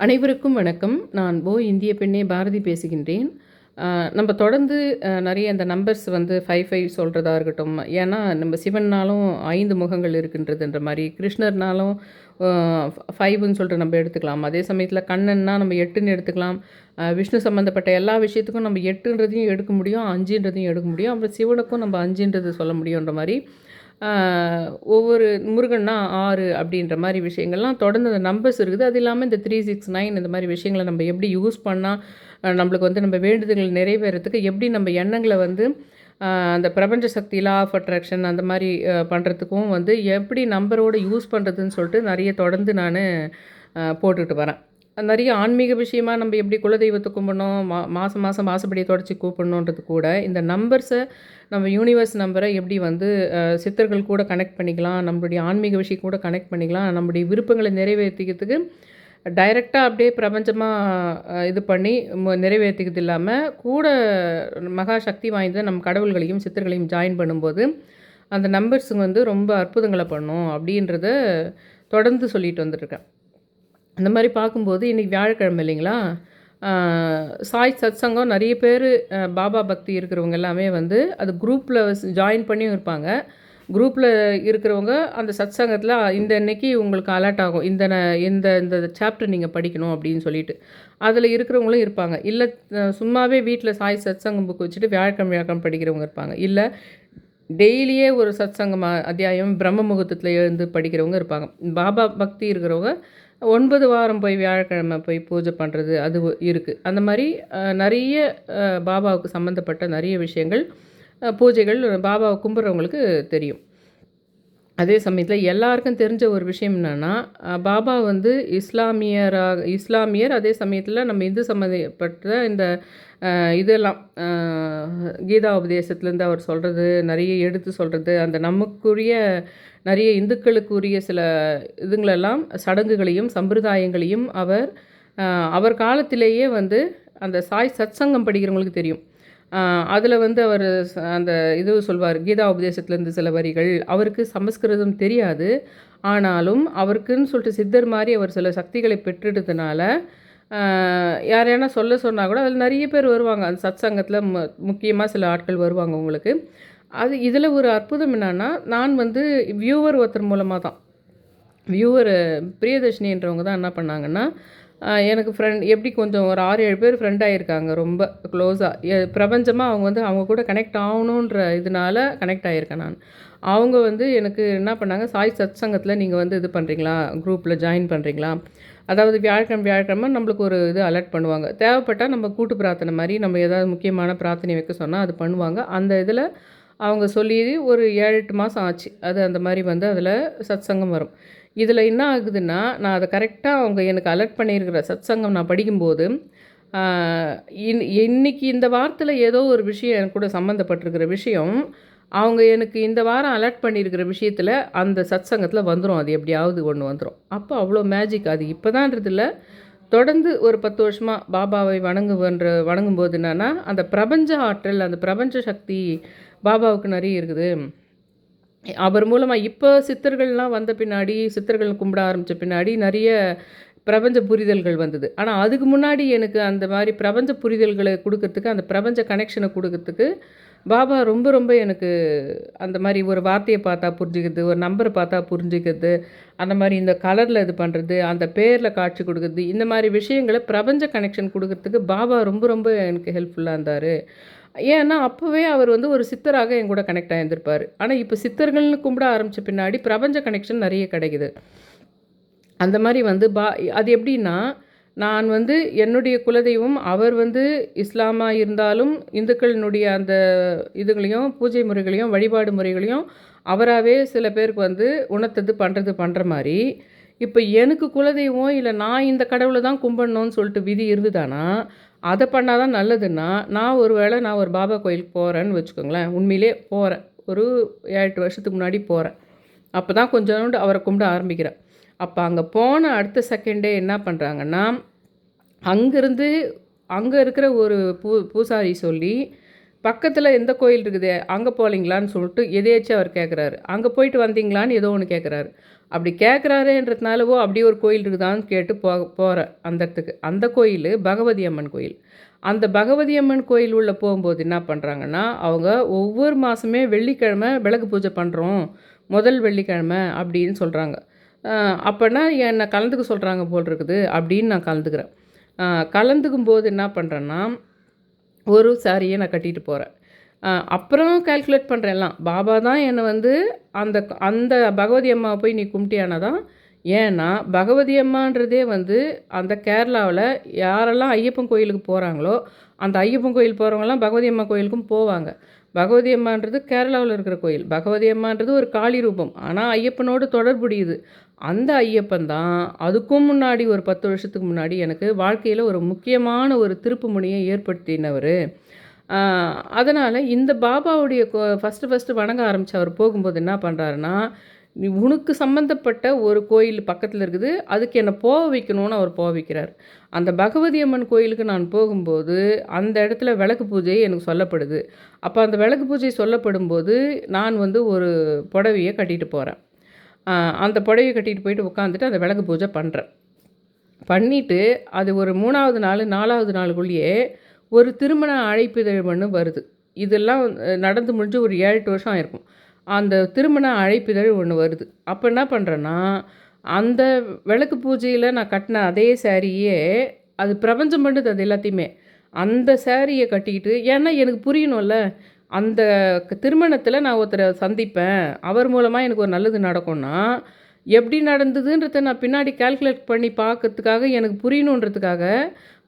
அனைவருக்கும் வணக்கம். நான் போ இந்திய பெண்ணே பாரதி பேசுகின்றேன். நம்ம தொடர்ந்து நிறைய அந்த நம்பர்ஸ் வந்து ஃபைவ் ஃபைவ் சொல்கிறதா இருக்கட்டும். ஏன்னா நம்ம சிவன்னாலும் ஐந்து முகங்கள் இருக்கின்றதுன்ற மாதிரி கிருஷ்ணர்னாலும் ஃபைவ்னு சொல்லிட்டு நம்ம எடுத்துக்கலாம். அதே சமயத்தில் கண்ணன்னா நம்ம எட்டுன்னு எடுத்துக்கலாம். விஷ்ணு சம்மந்தப்பட்ட எல்லா விஷயத்துக்கும் நம்ம எட்டுன்றதையும் எடுக்க முடியும் அஞ்சுன்றதையும் எடுக்க முடியும். அப்புறம் சிவனுக்கும் நம்ம அஞ்சுன்றது சொல்ல முடியுன்ற மாதிரி ஒவ்வொரு முருகன்னா ஆறு அப்படின்ற மாதிரி விஷயங்கள்லாம் தொடர்ந்து அந்த நம்பர்ஸ் இருக்குது. அது இல்லாமல் இந்த த்ரீ சிக்ஸ் நைன் இந்த மாதிரி விஷயங்களை நம்ம எப்படி யூஸ் பண்ணால் நம்மளுக்கு வந்து நம்ம வேண்டுதல்கள் நிறைவேறத்துக்கு எப்படி நம்ம எண்ணங்களை வந்து அந்த பிரபஞ்ச சக்தி லா ஆஃப் அட்ராக்ஷன் அந்த மாதிரி பண்ணுறதுக்கும் வந்து எப்படி நம்பரோடு யூஸ் பண்ணுறதுன்னு சொல்லிட்டு நிறைய தொடர்ந்து நான் போட்டுக்கிட்டு வரேன். நிறைய ஆன்மீக விஷயமா நம்ம எப்படி குலதெய்வத்தை கும்பிடணும் மா மாதம் மாதம் மாதப்படியை தொடச்சி கூப்பிடணுன்றது கூட இந்த நம்பர்ஸை நம்ம யூனிவர்ஸ் நம்பரை எப்படி வந்து சித்தர்கள் கூட கனெக்ட் பண்ணிக்கலாம் நம்மளுடைய ஆன்மீக விஷயம் கூட கனெக்ட் பண்ணிக்கலாம் நம்மளுடைய விருப்பங்களை நிறைவேற்றிக்கிறதுக்கு டைரெக்டாக அப்படியே பிரபஞ்சமாக இது பண்ணி நிறைவேற்றிக்கிறது இல்லாமல் கூட மகா சக்தி வாய்ந்த நம்ம கடவுள்களையும் சித்தர்களையும் ஜாயின் பண்ணும்போது அந்த நம்பர்ஸுங்க வந்து ரொம்ப அற்புதங்களை பண்ணும் அப்படின்றத தொடர்ந்து சொல்லிட்டு வந்துட்டுருக்கேன். அந்த மாதிரி பார்க்கும்போது இன்றைக்கி வியாழக்கிழமை இல்லைங்களா? சாய் சாய் சத்சங்கம் நிறைய பேர் பாபா பக்தி இருக்கிறவங்க எல்லாமே வந்து அது குரூப்பில் ஜாயின் பண்ணியும் இருப்பாங்க. குரூப்பில் இருக்கிறவங்க அந்த சத்சங்கத்தில் இந்த இன்னைக்கு உங்களுக்கு அலர்ட் ஆகும். இந்த ந- இந்த இந்த சாப்டர் நீங்கள் படிக்கணும் அப்படின்னு சொல்லிட்டு. அதில் இருக்கிறவங்களும் இருப்பாங்க. இல்லை சும்மாவே வீட்டில் சாய் சத்சங்கம் புக் வச்சுட்டு வியாழக்கிழமை வியாழக்கம் படிக்கிறவங்க இருப்பாங்க. இல்லை டெய்லியே ஒரு சத்சங்கம் சங்கம் அத்தியாயம் பிரம்ம முகூர்த்தத்தில் எழுந்து படிக்கிறவங்க இருப்பாங்க. பாபா பக்தி இருக்கிறவங்க ஒன்பது வாரம் போய் வியாழக்கிழமை போய் பூஜை பண்ணுறது அது இருக்குது அந்த மாதிரி நிறைய பாபாவுக்கு சம்மந்தப்பட்ட நிறைய விஷயங்கள் பூஜைகள் பாபாவை கும்பிட்றவங்களுக்கு தெரியும். அதே சமயத்தில் எல்லாருக்கும் தெரிஞ்ச ஒரு விஷயம் என்னென்னா பாபா வந்து இஸ்லாமியராக இஸ்லாமியர் அதே சமயத்தில் நம்ம இந்து சம்மந்தப்பட்ட இந்த இதெல்லாம் கீதா உபதேசத்துலேருந்து அவர் சொல்கிறது நிறைய எடுத்து சொல்கிறது அந்த நமக்குரிய நிறைய இந்துக்களுக்குரிய சில இதுங்களெல்லாம் சடங்குகளையும் சம்பிரதாயங்களையும் அவர் அவர் காலத்திலேயே வந்து அந்த சாய் சத்சங்கம் படிக்கிறவங்களுக்கு தெரியும். அதில் வந்து அவர் அந்த இது சொல்வார் கீதா உபதேசத்துலேருந்து சில வரிகள் அவருக்கு சமஸ்கிருதம் தெரியாது. ஆனாலும் அவருக்குன்னு சொல்லிட்டு சித்தர் மாதிரி அவர் சில சக்திகளை பெற்றுட்டதுனால யாரையான சொல்ல சொன்னால் கூட அதில் நிறைய பேர் வருவாங்க. அந்த சத்சங்கத்தில் மு முக்கியமாக சில ஆட்கள் வருவாங்க உங்களுக்கு. அது இதில் ஒரு அற்புதம் என்னென்னா நான் வந்து வியூவர் ஒருத்தர் மூலமாக தான் வியூவர் பிரியதர்ஷினின்றவங்க தான் என்ன பண்ணாங்கன்னா எனக்கு ஃப்ரெண்ட் எப்படி கொஞ்சம் ஒரு ஆறு ஏழு பேர் ஃப்ரெண்ட் ஆகியிருக்காங்க ரொம்ப க்ளோஸாக பிரபஞ்சமாக அவங்க வந்து அவங்க கூட கனெக்ட் ஆகணுன்ற இதனால கனெக்ட் ஆகியிருக்கேன் நான். அவங்க வந்து எனக்கு என்ன பண்ணாங்க சாய் சத் சங்கத்தில் நீங்கள் வந்து இது பண்ணுறீங்களா குரூப்பில் ஜாயின் பண்ணுறீங்களா அதாவது வியாழக்கிழமை வியாழக்கிழமை நம்மளுக்கு ஒரு இது அலர்ட் பண்ணுவாங்க. தேவைப்பட்டால் நம்ம கூட்டு பிரார்த்தனை மாதிரி நம்ம ஏதாவது முக்கியமான பிரார்த்தனை வைக்க சொன்னால் அது பண்ணுவாங்க. அந்த இதில் அவங்க சொல்லி ஒரு ஏழு எட்டு மாதம் ஆச்சு. அது அந்த மாதிரி வந்து அதில் சத்சங்கம் வரும். இதில் என்ன ஆகுதுன்னா நான் அதை கரெக்டாக அவங்க எனக்கு அலர்ட் பண்ணியிருக்கிற சத் சங்கம் நான் படிக்கும்போது இன் இன்னைக்கு இந்த வாரத்தில் ஏதோ ஒரு விஷயம் எனக்கு கூட சம்மந்தப்பட்டிருக்கிற விஷயம் அவங்க எனக்கு இந்த வாரம் அலர்ட் பண்ணியிருக்கிற விஷயத்தில் அந்த சத்சங்கத்தில் வந்துடும் அது எப்படியாவது ஒன்று வந்துடும் அப்போ அவ்வளோ மேஜிக் அது இப்போ தான்றதில்ல தொடர்ந்து ஒரு பத்து வருஷமாக பாபாவை வணங்குவன்ற வணங்கும்போது என்னென்னா அந்த பிரபஞ்ச ஆற்றல் அந்த பிரபஞ்ச சக்தி பாபாவுக்கு நிறைய இருக்குது. அவர் மூலமாக இப்போ சித்தர்கள்லாம் வந்த பின்னாடி சித்தர்கள் கும்பிட ஆரம்பித்த பின்னாடி நிறைய பிரபஞ்ச புரிதல்கள் வந்தது. ஆனால் அதுக்கு முன்னாடி எனக்கு அந்த மாதிரி பிரபஞ்ச புரிதல்களை கொடுக்கறதுக்கு அந்த பிரபஞ்ச கனெக்ஷனை கொடுக்கறதுக்கு பாபா ரொம்ப ரொம்ப எனக்கு அந்த மாதிரி ஒரு வார்த்தையை பார்த்தா புரிஞ்சுக்கிறது ஒரு நம்பரை பார்த்தா புரிஞ்சுக்கிறது அந்த மாதிரி இந்த கலரில் இது பண்ணுறது அந்த பேரில் காட்சி கொடுக்குறது இந்த மாதிரி விஷயங்களை பிரபஞ்ச கனெக்ஷன் கொடுக்கறதுக்கு பாபா ரொம்ப ரொம்ப எனக்கு ஹெல்ப்ஃபுல்லாக இருந்தார். ஏன்னா அப்போவே அவர் வந்து ஒரு சித்தராக என் கூட கனெக்ட் ஆகியிருந்திருப்பார் ஆனால் இப்போ சித்தர்கள்னு கும்பிட ஆரம்பித்த பின்னாடி பிரபஞ்ச கனெக்ஷன் நிறைய கிடைக்குது. அந்த மாதிரி வந்து பா அது எப்படின்னா நான் வந்து என்னுடைய குலதெய்வம் அவர் வந்து இஸ்லாமாக இருந்தாலும் இந்துக்களினுடைய அந்த இதுகளையும் பூஜை முறைகளையும் வழிபாடு முறைகளையும் அவராகவே சில பேருக்கு வந்து உணர்த்தது பண்ணுறது பண்ணுற மாதிரி. இப்போ எனக்கு குலதெய்வம் இல்லை நான் இந்த கடவுளை தான் கும்பிடணும்னு சொல்லிட்டு விதி இருந்துதானா அதை பண்ணால் தான் நல்லதுன்னா நான் ஒரு வேளை நான் ஒரு பாபா கோயிலுக்கு போகிறேன்னு வச்சுக்கோங்களேன். உண்மையிலே போகிறேன் ஒரு ஏழு எட்டு வருஷத்துக்கு முன்னாடி போகிறேன் அப்போ தான் கொஞ்சோண்டு அவரை கும்பிட ஆரம்பிக்கிறேன். அப்போ அங்கே போன அடுத்த செகண்டே என்ன பண்ணுறாங்கன்னா அங்கேருந்து அங்கே இருக்கிற ஒரு பூ பூசாரி சொல்லி பக்கத்தில் எந்த கோயில் இருக்குது? அங்கே போகலீங்களான்னு சொல்லிட்டு எதேச்சும் அவர் கேட்குறாரு அங்கே போயிட்டு வந்தீங்களான்னு ஏதோ ஒன்று கேட்குறாரு அப்படி கேட்குறாருன்றதுனாலவோ அப்படி ஒரு கோயில் இருக்குதான்னு கேட்டு போ போகிறேன் அந்த இடத்துக்கு. அந்த கோயில் பகவதி அம்மன் கோயில். அந்த பகவதி அம்மன் கோயில் உள்ளே போகும்போது என்ன பண்ணுறாங்கன்னா அவங்க ஒவ்வொரு மாதமே வெள்ளிக்கிழமை விளக்கு பூஜை பண்ணுறோம் முதல் வெள்ளிக்கிழமை அப்படின்னு சொல்கிறாங்க அப்போனா என்னை கலந்துக்க சொல்கிறாங்க போல் இருக்குது அப்படின்னு நான் கலந்துக்கிறேன். கலந்துக்கும் போது என்ன பண்ணுறேன்னா ஒரு சாரியை நான் கட்டிட்டு போகிறேன் அப்புறம் கால்குலேட் பண்ணுறேன் எல்லாம். பாபா தான் என்னை வந்து அந்த அந்த பகவதி அம்மா போய் நீ கும்பிட்டியானா தான் ஏன்னா பகவதி அம்மான்றதே வந்து அந்த கேரளாவில் யாரெல்லாம் ஐயப்பன் கோயிலுக்கு போகிறாங்களோ அந்த ஐயப்பன் கோயில் போகிறவங்கலாம் பகவதி அம்மா கோயிலுக்கும் போவாங்க. பகவதி அம்மான்றது கேரளாவில் இருக்கிற கோயில். பகவதி அம்மான்றது ஒரு காளி ரூபம். ஆனால் ஐயப்பனோடு தொடர்புடையது அந்த ஐயப்பன் தான் அதுக்கும் முன்னாடி ஒரு பத்து வருஷத்துக்கு முன்னாடி எனக்கு வாழ்க்கையில் ஒரு முக்கியமான ஒரு திருப்பு முனையை ஏற்படுத்தினவர். அதனால் இந்த பாபாவுடைய ஃபஸ்ட்டு ஃபஸ்ட்டு வணங்க ஆரம்பித்து அவர் போகும்போது என்ன பண்ணுறாருன்னா உனக்கு சம்மந்தப்பட்ட ஒரு கோயில் பக்கத்தில் இருக்குது அதுக்கு என்னை போக வைக்கணும்னு அவர் போக வைக்கிறார். அந்த பகவதி அம்மன் கோயிலுக்கு நான் போகும்போது அந்த இடத்துல விளக்கு பூஜை எனக்கு சொல்லப்படுது. அப்போ அந்த விளக்கு பூஜை சொல்லப்படும் போது நான் வந்து ஒரு புடவையை கட்டிட்டு போகிறேன் அந்த புடவையை கட்டிட்டு போயிட்டு உட்காந்துட்டு அந்த விளக்கு பூஜை பண்ணுறேன் பண்ணிவிட்டு அது ஒரு மூணாவது நாள் நாலாவது நாளுக்குள்ளேயே ஒரு திருமண அழைப்பிதழ் ஒன்று வருது. இதெல்லாம் நடந்து முடிஞ்சு ஒரு ஏழு எட்டு வருஷம் ஆயிருக்கும். அந்த திருமண அழைப்பிதழ் ஒன்று வருது. அப்போ என்ன பண்ணுறேன்னா அந்த விளக்கு பூஜையில் நான் கட்டின அதே சேரீயே அது பிரபஞ்சம் பண்ணுது அது எல்லாத்தையுமே. அந்த சேரீயை கட்டிக்கிட்டு ஏன்னா எனக்கு புரியணும்ல அந்த திருமணத்தில் நான் ஒருத்தரை சந்திப்பேன். அவர் மூலமாக எனக்கு ஒரு நல்லது நடக்கும்னா எப்படி நடந்ததுன்றத நான் பின்னாடி கால்குலேட் பண்ணி பார்க்கறதுக்காக எனக்கு புரியணுன்றதுக்காக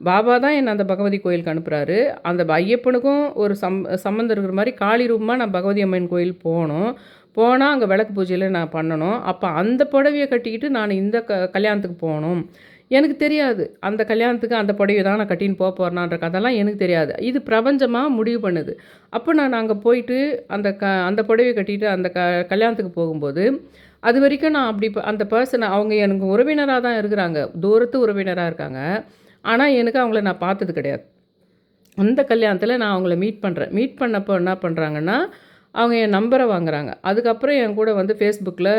பாபா தான் என்னை அந்த பகவதி கோயிலுக்கு அனுப்புகிறாரு அந்த ஐயப்பனுக்கும் ஒரு சம் சம்மந்தம் இருக்கிற மாதிரி காளி ரூபமாக நான் பகவதி அம்மன் கோயில் போகணும் போனால் அங்கே விளக்கு பூஜையில் நான் பண்ணணும். அப்போ அந்த புடவையை கட்டிக்கிட்டு நான் இந்த க கல்யாணத்துக்கு போகணும். எனக்கு தெரியாது. அந்த கல்யாணத்துக்கு அந்த புடவை தான் நான் கட்டின்னு போக போகிறேனான்ற கதெல்லாம் எனக்கு தெரியாது. இது பிரபஞ்சமாக முடிவு பண்ணுது. அப்போ நான் அங்கே போயிட்டு அந்த க அந்த புடவை கட்டிட்டு அந்த க கல்யாணத்துக்கு போகும்போது அது வரைக்கும் நான் அப்படி அந்த பர்சனை அவங்க எனக்கு உறவினராக தான் இருக்கிறாங்க. தூரத்து உறவினராக இருக்காங்க. ஆனால் எனக்கு அவங்கள நான் பார்த்தது கிடையாது. அந்த கல்யாணத்தில் நான் அவங்கள மீட் பண்ணுறேன் மீட் பண்ணப்போ என்ன பண்ணுறாங்கன்னா அவங்க என் நம்பரை வாங்குறாங்க. அதுக்கப்புறம் என் கூட வந்து ஃபேஸ்புக்கில்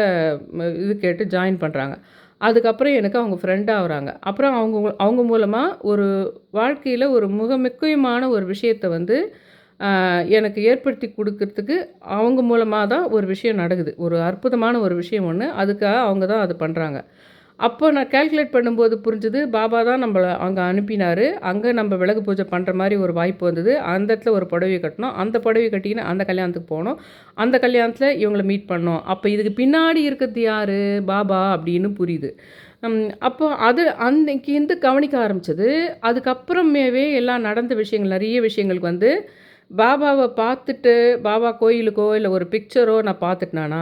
இது கேட்டு ஜாயின் பண்ணுறாங்க அதுக்கப்புறம் எனக்கு அவங்க ஃப்ரெண்டாக ஆகுறாங்க. அப்புறம் அவங்க அவங்க மூலமாக ஒரு வாழ்க்கையில் ஒரு மிக முக்கியமான ஒரு விஷயத்தை வந்து எனக்கு ஏற்படுத்தி கொடுக்கறதுக்கு அவங்க மூலமாக தான் ஒரு விஷயம் நடக்குது. ஒரு அற்புதமான ஒரு விஷயம் ஒன்று அதுக்காக அவங்க தான் அது பண்ணுறாங்க அப்போ நான் கேல்குலேட் பண்ணும்போது புரிஞ்சுது பாபா தான் நம்மளை அங்கே அனுப்பினார். அங்கே நம்ம விலகு பூஜை பண்ணுற மாதிரி ஒரு வாய்ப்பு வந்தது. அந்த இடத்துல ஒரு புடவை கட்டணும் அந்த புடவை கட்டிக்கின்னு அந்த கல்யாணத்துக்கு போனோம். அந்த கல்யாணத்தில் இவங்களை மீட் பண்ணோம். அப்போ இதுக்கு பின்னாடி இருக்கிறது யார்? பாபா அப்படின்னு புரியுது. அப்போ அது அன்னைக்கு இருந்து கவனிக்க ஆரம்பித்தது அதுக்கப்புறமேவே எல்லாம் நடந்த விஷயங்கள் நிறைய விஷயங்களுக்கு வந்து பாபாவை பார்த்துட்டு பாபா கோயிலுக்கோ இல்லை ஒரு பிக்சரோ நான் பார்த்துட்டேன்னா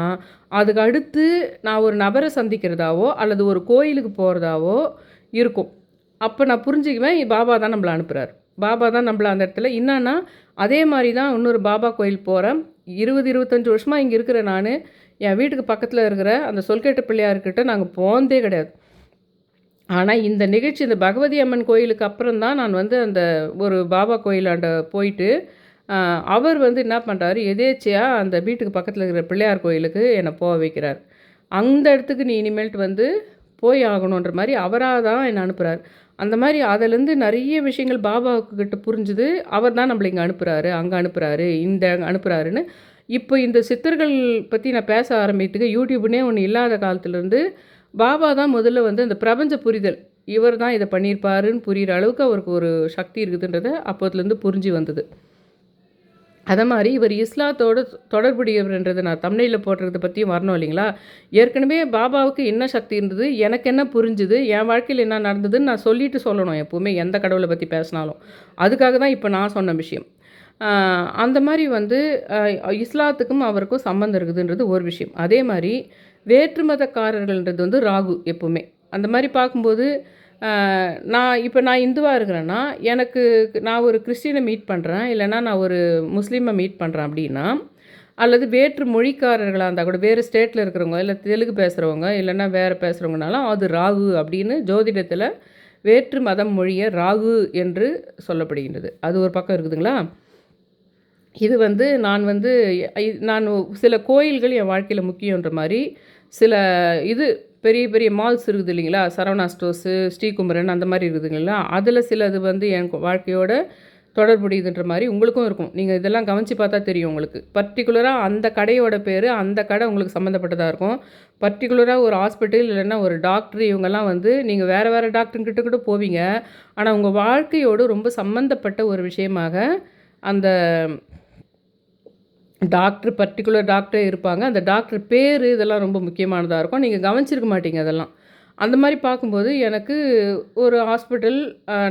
அதுக்கு அடுத்து நான் ஒரு நபரை சந்திக்கிறதாவோ அல்லது ஒரு கோயிலுக்கு போகிறதாவோ இருக்கும். அப்போ நான் புரிஞ்சுக்குவேன் பாபா தான் நம்மளை அனுப்புகிறார் பாபா தான் நம்மளை அந்த இடத்துல. என்னன்னா அதே மாதிரி தான் இன்னொரு பாபா கோயில் போகிறேன் இருபது இருபத்தஞ்சி வருஷமாக இங்கே இருக்கிற நான் என் வீட்டுக்கு பக்கத்தில் இருக்கிற அந்த சொல்கேட்ட பிள்ளையார்கிட்ட நாங்கள் போனதே கிடையாது. ஆனால் இந்த நிகழ்ச்சி இந்த பகவதி அம்மன் கோயிலுக்கு அப்புறம் தான் நான் வந்து அந்த ஒரு பாபா கோயிலாண்ட போயிட்டு அவர் வந்து என்ன பண்ணுறாரு எதேச்சியாக அந்த வீட்டுக்கு பக்கத்தில் இருக்கிற பிள்ளையார் கோயிலுக்கு என்னை போக வைக்கிறார். அந்த இடத்துக்கு நீ இனிமேல்ட்டு வந்து போய் ஆகணுன்ற மாதிரி அவராக தான் என்னை அனுப்புகிறார் அந்த மாதிரி அதிலேருந்து நிறைய விஷயங்கள் பாபாவுக்கு கிட்ட புரிஞ்சுது. அவர் தான் நம்மளை இங்கே அனுப்புகிறாரு அங்கே அனுப்புகிறாரு இந்த அனுப்புகிறாருன்னு இப்போ இந்த சித்தர்கள் பற்றி நான் பேச ஆரம்பித்துக்கு யூடியூப்னே ஒன்று இல்லாத காலத்துலேருந்து பாபா தான் முதல்ல வந்து அந்த பிரபஞ்ச புரிதல் இவர் தான் இதை பண்ணியிருப்பாருன்னு புரிகிற அளவுக்கு அவருக்கு ஒரு சக்தி இருக்குதுன்றதை அப்போதுலேருந்து புரிஞ்சு வந்தது. அதை மாதிரி இவர் இஸ்லாத்தோடு தொடர்புடையவர்ன்றதை நான் தமிழில் போடுறத பற்றியும் வரணும் இல்லைங்களா? ஏற்கனவே பாபாவுக்கு என்ன சக்தி இருந்தது? எனக்கு என்ன புரிஞ்சுது? என் வாழ்க்கையில் என்ன நடந்ததுன்னு நான் சொல்லிட்டு சொல்லணும் எப்போவுமே எந்த கடவுளை பற்றி பேசினாலும். அதுக்காக தான் இப்போ நான் சொன்ன விஷயம். அந்த மாதிரி வந்து இஸ்லாத்துக்கும் அவருக்கும் சம்மந்தம் இருக்குதுன்றது ஒரு விஷயம். அதே மாதிரி வேற்று மதக்காரர்கள்ன்றது வந்து ராகு எப்போவுமே. அந்த மாதிரி பார்க்கும்போது நான் இப்போ நான் இந்துவாக இருக்கிறேன்னா எனக்கு நான் ஒரு கிறிஸ்டினை மீட் பண்ணுறேன் இல்லைனா நான் ஒரு முஸ்லீமை மீட் பண்ணுறேன் அப்படின்னா அல்லது வேற்று மொழிக்காரர்களாக இருந்தால் கூட வேறு ஸ்டேட்டில் இருக்கிறவங்க இல்லை தெலுங்கு பேசுகிறவங்க இல்லைன்னா வேறு பேசுகிறவங்கனாலும் அது ராகு அப்படின்னு ஜோதிடத்தில் வேற்று மதம் மொழியை ராகு என்று சொல்லப்படுகின்றது. அது ஒரு பக்கம் இருக்குதுங்களா? இது வந்து நான் வந்து நான் சில கோயில்கள் என் வாழ்க்கையில் முக்கியன்ற மாதிரி சில இது பெரிய பெரிய மால்ஸ் இருக்குது இல்லைங்களா? சரவணா ஸ்டோர்ஸு ஸ்ரீகுமரன் அந்த மாதிரி இருக்குதுங்களா அதில் சிலது வந்து என் வாழ்க்கையோட தொடர்புடையதுன்ற மாதிரி உங்களுக்கும் இருக்கும். நீங்கள் இதெல்லாம் கவனித்து பார்த்தா தெரியும் உங்களுக்கு. பர்டிகுலராக அந்த கடையோட பேர் அந்த கடை உங்களுக்கு சம்மந்தப்பட்டதாக இருக்கும். பர்டிகுலராக ஒரு ஹாஸ்பிட்டல் இல்லைன்னா ஒரு டாக்டர் இவங்கெல்லாம் வந்து நீங்கள் வேறு வேறு டாக்டர்கிட்ட கூட போவீங்க. ஆனால் உங்கள் வாழ்க்கையோடு ரொம்ப சம்மந்தப்பட்ட ஒரு விஷயமாக அந்த டாக்டர் பர்டிகுலர் டாக்டர் இருப்பாங்க. அந்த டாக்டர் பேர் இதெல்லாம் ரொம்ப முக்கியமானதாக இருக்கும். நீங்கள் கவனிச்சிருக்க மாட்டீங்க அதெல்லாம். அந்த மாதிரி பார்க்கும்போது எனக்கு ஒரு ஹாஸ்பிட்டல்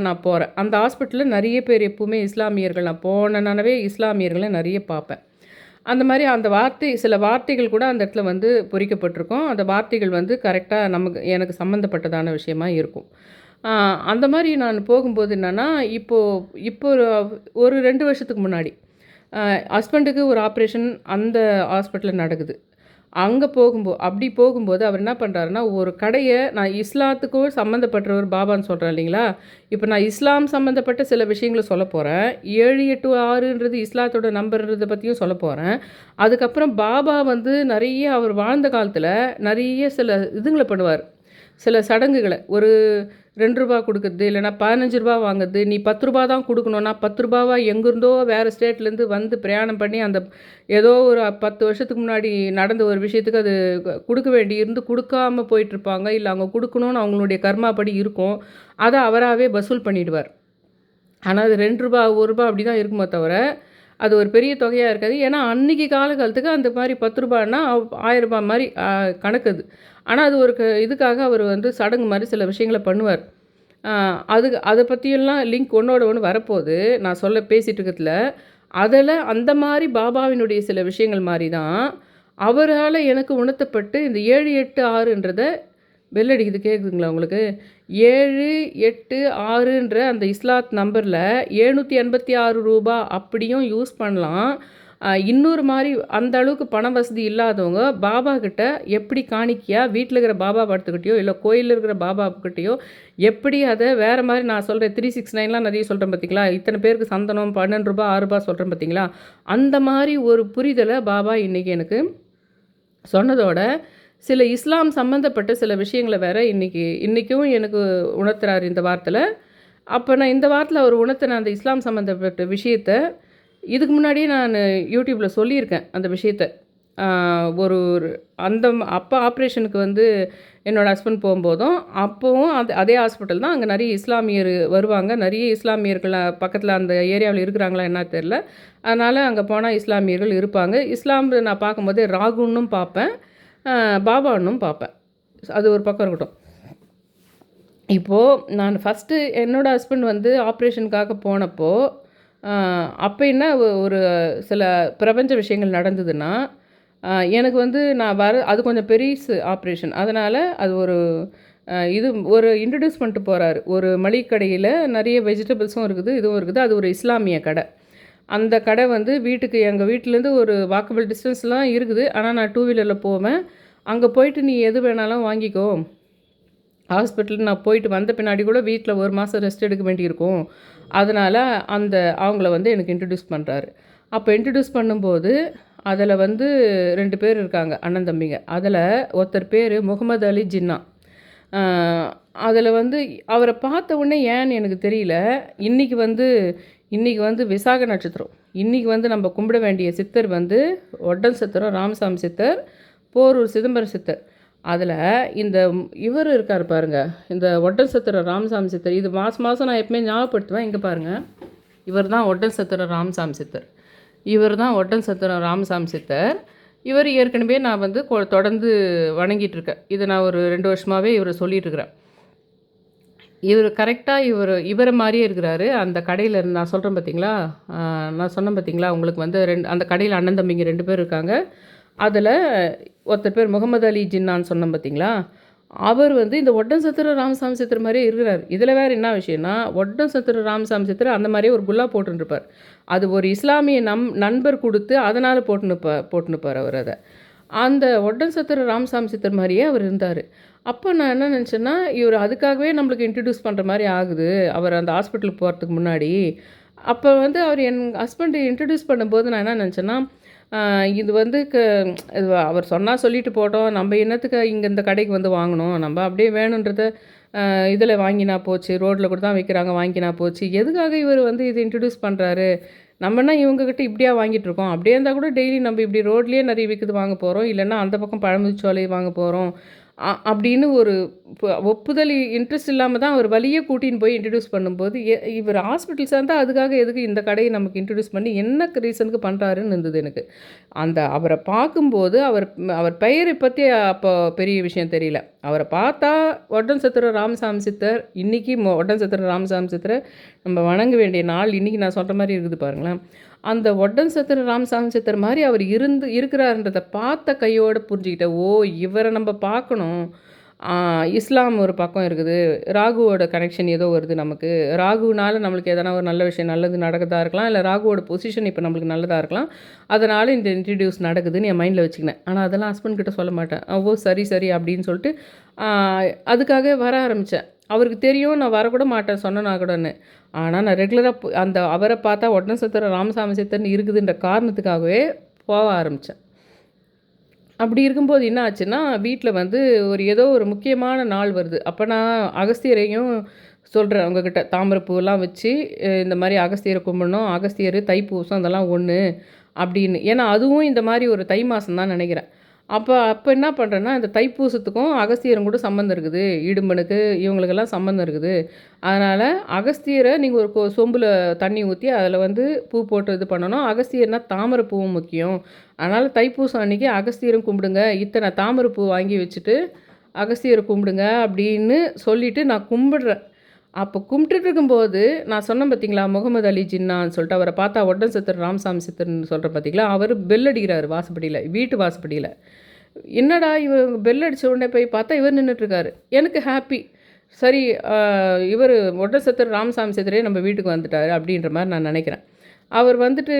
நான் போகிறேன் அந்த ஹாஸ்பிட்டலில் நிறைய பேர் எப்பவுமே இஸ்லாமியர்கள். நான் போனனானவே இஸ்லாமியர்களை நிறைய பார்ப்பேன். அந்த மாதிரி அந்த வார்த்தை சில வார்த்தைகள் கூட அந்த இடத்துல வந்து பொறிக்கப்பட்டிருக்கும். அந்த வார்த்தைகள் வந்து கரெக்டாக நமக்கு எனக்கு சம்மந்தப்பட்டதான விஷயமா இருக்கும். அந்த மாதிரி நான் போகும்போது என்னென்னா இப்போது இப்போ ஒரு ரெண்டு வருஷத்துக்கு முன்னாடி ஹஸ்பண்டுக்கு ஒரு ஆப்ரேஷன் அந்த ஹாஸ்பிட்டலில் நடக்குது. அங்கே போகும்போது அப்படி போகும்போது அவர் என்ன பண்ணுறாருன்னா ஒரு கடையை நான் இஸ்லாத்துக்கும் சம்மந்தப்பட்ட ஒரு பாபான்னு சொல்கிறேன் இல்லைங்களா? இப்போ நான் இஸ்லாம் சம்மந்தப்பட்ட சில விஷயங்களை சொல்ல போகிறேன் ஏழு எட்டு ஆறுன்றது இஸ்லாத்தோட நம்பர்ன்றதை பற்றியும் சொல்ல போகிறேன் அதுக்கப்புறம் பாபா வந்து நிறைய அவர் வாழ்ந்த காலத்தில் நிறைய சில இதுங்களை பண்ணுவார். சில சடங்குகளை. ஒரு ரெண்டு ரூபா கொடுக்குறது இல்லைனா பதினஞ்சு ரூபா வாங்குறது நீ பத்து ரூபா தான் கொடுக்கணும்னா பத்து ரூபாவா எங்கேருந்தோ வேறு ஸ்டேட்லேருந்து வந்து பிரயாணம் பண்ணி அந்த ஏதோ ஒரு பத்து வருஷத்துக்கு முன்னாடி நடந்த ஒரு விஷயத்துக்கு அது கொடுக்க வேண்டி இருந்து கொடுக்காம போயிட்டுருப்பாங்க. இல்லை அவங்க கொடுக்கணும்னு அவங்களுடைய கர்மாப்படி இருக்கும். அதை அவராகவே வசூல் பண்ணிடுவார். ஆனால் அது ரெண்டு ரூபா ஒரு ரூபா அப்படி தான் இருக்குமோ தவிர அது ஒரு பெரிய தொகையாக இருக்காது. ஏன்னா அன்றைக்கி காலகாலத்துக்கு அந்த மாதிரி பத்து ரூபான்னா ஆயிரம் ரூபாய் மாதிரி கணக்கு அது. ஆனால் அது ஒரு க- இதுக்காக அவர் வந்து சடங்கு மாதிரி சில விஷயங்களை பண்ணுவார். அது அதை பற்றியெல்லாம் லிங்க் ஒன்றோட ஒன்று வரப்போகுது. நான் சொல்ல பேசிகிட்டு இருக்கிறதுல. அதில் அந்த மாதிரி பாபாவினுடைய சில விஷயங்கள் மாதிரி தான் அவரால் எனக்கு உணர்த்தப்பட்டு இந்த ஏழு எட்டு ஆறுன்றதை வெள்ளடிக்குது அடிக்குது. கேட்குதுங்களா உங்களுக்கு? ஏழு எட்டு ஆறுன்ற அந்த இஸ்லாத் நம்பரில் எழுநூற்றி எண்பத்தி ஆறு ரூபா அப்படியும் யூஸ் பண்ணலாம். இன்னொரு மாதிரி அந்த அளவுக்கு பண வசதி இல்லாதவங்க பாபா கிட்ட எப்படி காணிக்கையா வீட்டில் இருக்கிற பாபா படத்துக்கிட்டேயோ இல்லை கோயிலில் இருக்கிற பாபா கிட்டேயோ எப்படி அதை வேறு மாதிரி நான் சொல்கிறேன் த்ரீ சிக்ஸ் நைன்லாம் நிறைய சொல்கிறேன் பார்த்தீங்களா இத்தனை பேருக்கு சந்தனம் பன்னெண்டு ரூபா ஆறு ரூபா சொல்கிறேன் பார்த்தீங்களா அந்த மாதிரி ஒரு புரிதலை பாபா இன்றைக்கி எனக்கு சொன்னதோட சில இஸ்லாம் சம்மந்தப்பட்ட சில விஷயங்களை வேற இன்னைக்கு இன்றைக்கும் எனக்கு உணர்த்துறார் இந்த வாரத்தில். அப்போ நான் இந்த வாரத்தில் அவர் உணர்த்தின அந்த இஸ்லாம் சம்மந்தப்பட்ட விஷயத்த இதுக்கு முன்னாடியே நான் யூடியூப்பில் சொல்லியிருக்கேன் அந்த விஷயத்த. ஒரு அந்த அப்போ ஆப்ரேஷனுக்கு வந்து என்னோடய ஹஸ்பண்ட் போகும்போதும் அப்போவும் அது அதே ஹாஸ்பிட்டல் தான் அங்கே நிறைய இஸ்லாமியர் வருவாங்க. நிறைய இஸ்லாமியர்கள் பக்கத்தில் அந்த ஏரியாவில் இருக்கிறாங்களா என்ன தெரில அதனால் அங்கே போனால் இஸ்லாமியர்கள் இருப்பாங்க. இஸ்லாம் நான் பார்க்கும்போது ராகுன்னும் பார்ப்பேன். பாபான்னும் பார்ப்பேன் அது ஒரு பக்கம் இருக்கட்டும். இப்போது நான் ஃபஸ்ட்டு என்னோடய ஹஸ்பண்ட் வந்து ஆப்ரேஷனுக்காக போனப்போ அப்போ என்ன ஒரு சில பிரபஞ்ச விஷயங்கள் நடந்ததுன்னா எனக்கு வந்து நான் வர அது கொஞ்சம் பெரிசு ஆப்ரேஷன் அதனால் அது ஒரு இது ஒரு இன்ட்ரடியூஸ் பண்ணிட்டு போகிறாரு ஒரு மளிகை கடையில் நிறைய வெஜிடபிள்ஸும் இருக்குது இதுவும் இருக்குது. அது ஒரு இஸ்லாமிய கடை. அந்த கடை வந்து வீட்டுக்கு எங்கள் வீட்டிலேருந்து ஒரு வாக்கபிள் டிஸ்டன்ஸ்லாம் இருக்குது. ஆனால் நான் டூ வீலரில் போவேன். அங்கே போயிட்டு நீ எது வேணாலும் வாங்கிக்கோ. ஹாஸ்பிட்டல் நான் போயிட்டு வந்த பின்னாடி கூட வீட்டில் ஒரு மாதம் ரெஸ்ட் எடுக்க வேண்டியிருக்கும். அதனால் அந்த அவங்கள வந்து எனக்கு இன்ட்ரடியூஸ் பண்ணுறாரு அப்போ இன்ட்ரடியூஸ் பண்ணும்போது அதில் வந்து ரெண்டு பேர் இருக்காங்க அண்ணன் தம்பிங்க. அதில் ஒருத்தர் பேர் முகமது அலி ஜின்னா. அதில் வந்து அவரை பார்த்த உடனே ஏன்னு எனக்கு தெரியல. இன்றைக்கி வந்து இன்றைக்கி வந்து விசாக நட்சத்திரம். இன்றைக்கி வந்து நம்ம கும்பிட வேண்டிய சித்தர் வந்து ஒட்டன் சித்தரும் ராமசாமி சித்தர் போரூர் சிதம்பரம் சித்தர். அதில் இந்த இவர் இருக்கார் பாருங்க. இந்த ஒட்டன் சத்திரம் ராமசாமி சித்தர். இது மாதம் மாதம் நான் எப்பவுமே ஞாபகப்படுத்துவேன். இங்கே பாருங்கள் இவர் தான் ஒட்டன் சத்திரம் ராமசாமி சித்தர். இவர் தான் ஒட்டன் சத்திரம் ராமசாமி சித்தர். இவர் ஏற்கனவே நான் வந்து கொ- தொடர்ந்து வணங்கிட்டு இருக்கேன் நான் ஒரு ரெண்டு வருஷமாகவே இவரை சொல்லிட்டு இருக்கிறேன் இவர் கரெக்டாக இவர் இவரை மாதிரியே இருக்கிறாரு. அந்த கடையில் நான் சொல்கிறேன் பார்த்தீங்களா நான் சொன்னேன் பார்த்தீங்களா உங்களுக்கு வந்து ரெண்டு அந்த கடையில் அண்ணன் தம்பிங்க ரெண்டு பேர் இருக்காங்க. அதில் ஒருத்தர் பேர் முகமது அலி ஜின்னான்னு சொன்னேன் பார்த்தீங்களா அவர் வந்து இந்த ஒட்டன் சத்திர ராமசாமி சித்திர மாதிரியே இருக்கிறார். இதில் வேறு என்ன விஷயம்னா ஒட்டன் சத்திர ராமசாமி சித்திர அந்த மாதிரியே ஒரு குல்லா போட்டுருப்பார் அது ஒரு இஸ்லாமிய நம் நண்பர் கொடுத்து அதனால் போட்டுனுப்பா போட்டுனுப்பார் அவர் அதை. அந்த ஒட்டன் சத்திர ராமசாமி சித்தர் மாதிரியே அவர் இருந்தார். அப்போ நான் என்ன நினச்சேன்னா இவர் அதுக்காகவே நம்மளுக்கு இன்ட்ரடியூஸ் பண்ணுற மாதிரி ஆகுது. அவர் அந்த ஹாஸ்பிட்டலுக்கு போகிறதுக்கு முன்னாடி. அப்போ வந்து அவர் என் ஹஸ்பண்ட் இன்ட்ரடியூஸ் பண்ணும்போது நான் என்ன நினச்சேன்னா இது வந்து க இது அவர் சொன்னால் சொல்லிட்டு போட்டோம். நம்ம என்னத்துக்கு இங்கே இந்த கடைக்கு வந்து வாங்கணும்? நம்ம அப்படியே வேணுன்றத இதில் வாங்கினா போச்சு ரோட்டில் கூட தான் விற்கிறாங்க வாங்கினா போச்சு. எதுக்காக இவர் வந்து இது இன்ட்ரடியூஸ் பண்ணுறாரு நம்மனா இவங்கக்கிட்ட இப்படியா வாங்கிட்டு இருக்கோம்? அப்படியே இருந்தால் கூட டெய்லி நம்ம இப்படி ரோட்லேயே நிறைய விற்குது வாங்க போகிறோம் இல்லைன்னா அந்த பக்கம் பழமுதிச்சோலை வாங்க போகிறோம் அப்படின்னு ஒரு ஒப்புதல் இன்ட்ரெஸ்ட் இல்லாமல் தான் அவர் வழியே கூட்டின்னு போய் இன்ட்ரடியூஸ் பண்ணும்போது இவர் ஹாஸ்பிட்டல் சேர்ந்தால் அதுக்காக எதுக்கு இந்த கடையை நமக்கு இன்ட்ரடியூஸ் பண்ணி என்ன ரீசனுக்கு பண்ணுறாருன்னு இருந்தது எனக்கு. அந்த அவரை பார்க்கும்போது அவர் அவர் பெயரை பற்றி அப்போ பெரிய விஷயம் தெரியல. அவரை பார்த்தா ஒட்டன் சத்திர ராமசாமி சித்தர் இன்றைக்கி ஒட்டன் சத்திர ராமசாமி சித்தரை நம்ம வணங்க வேண்டிய நாள் இன்றைக்கி நான் சொல்கிற மாதிரி இருக்குது பாருங்களேன். அந்த ஒட்டன் சத்திர ராமசாமி சித்தர் மாதிரி அவர் இருந்து இருக்கிறாருன்றதை பார்த்த கையோடு புரிஞ்சுக்கிட்டேன் ஓ இவரை நம்ம பார்க்கணும். இஸ்லாம் ஒரு பக்கம் இருக்குது. ராகுவோட கனெக்ஷன் ஏதோ வருது நமக்கு. ராகுனால நம்மளுக்கு எதனா ஒரு நல்ல விஷயம் நல்லது நடக்கதா இருக்கலாம். இல்லை ராகுவோட பொசிஷன் இப்போ நம்மளுக்கு நல்லதாக இருக்கலாம். அதனால் இந்த இன்ட்ரடியூஸ் நடக்குதுன்னு என் மைண்டில் வச்சுக்கினேன். ஆனால் அதெல்லாம் ஹஸ்பண்ட் கிட்ட சொல்ல மாட்டேன். ஓ சரி சரி அப்படின்னு சொல்லிட்டு அதுக்காக வர ஆரம்பித்தேன் அவருக்கு தெரியும் நான் வரக்கூட மாட்டேன் சொன்னேன்னா கூடன்னு. ஆனால் நான் ரெகுலராக அந்த அவரை பார்த்தா உடனே சித்தர் ராமசாமி சித்தர்னு இருக்குதுன்ற காரணத்துக்காகவே போக ஆரம்பித்தேன் அப்படி இருக்கும்போது என்ன ஆச்சுன்னா வீட்டில் வந்து ஒரு ஏதோ ஒரு முக்கியமான நாள் வருது. அப்போ நான் அகஸ்தியரையும் சொல்கிறேன் அவங்கக்கிட்ட தாமரைப்பூலாம் வச்சு இந்த மாதிரி அகஸ்தியரை கும்பிடணும் அகஸ்தியர் தைப்பூசம் அதெல்லாம் ஒன்று அப்படின்னு. ஏன்னா அதுவும் இந்த மாதிரி ஒரு தை மாதம் தான் நினைக்கிறேன். அப்போ அப்போ என்ன பண்ணுறேன்னா இந்த தைப்பூசத்துக்கும் அகஸ்தியரும் கூட சம்மந்தம் இருக்குது. இடும்பனுக்கு இவங்களுக்கெல்லாம் சம்மந்தம் இருக்குது. அதனால் அகஸ்தியரை நீங்கள் ஒரு கொ- சொம்பில் தண்ணி ஊற்றி அதில் வந்து பூ போட்டு இது பண்ணணும். அகஸ்தியர்னா தாமரை பூவும் முக்கியம். அதனால் தைப்பூசம் அன்றைக்கி அகஸ்தியரும் கும்பிடுங்க. இத்தனை தாமரை பூ வாங்கி வச்சுட்டு அகஸ்தியரை கும்பிடுங்க அப்படின்னு சொல்லிவிட்டு நான் கும்பிடுறேன். அப்போ கும்பிட்டுட்டு இருக்கும்போது நான் சொன்னேன் பார்த்தீங்களா முகமது அலி ஜின்னான்னு சொல்லிட்டு அவரை பார்த்தா ஒட்டன் சித்தர் ராமசாமி சித்தர்னு சொல்கிற பார்த்தீங்களா அவர் பெல் அடிக்கிறார் வாசப்படியில் வீட்டு வாசப்படியில். என்னடா இவர் பெல் அடித்த உடனே போய் பார்த்தா இவர் நின்றுட்டுருக்காரு எனக்கு ஹாப்பி சரி இவர் ஒட்டன் சித்தர் ராமசாமி சித்தரே நம்ம வீட்டுக்கு வந்துட்டார் அப்படின்ற மாதிரி நான் நினைக்கிறேன். அவர் வந்துட்டு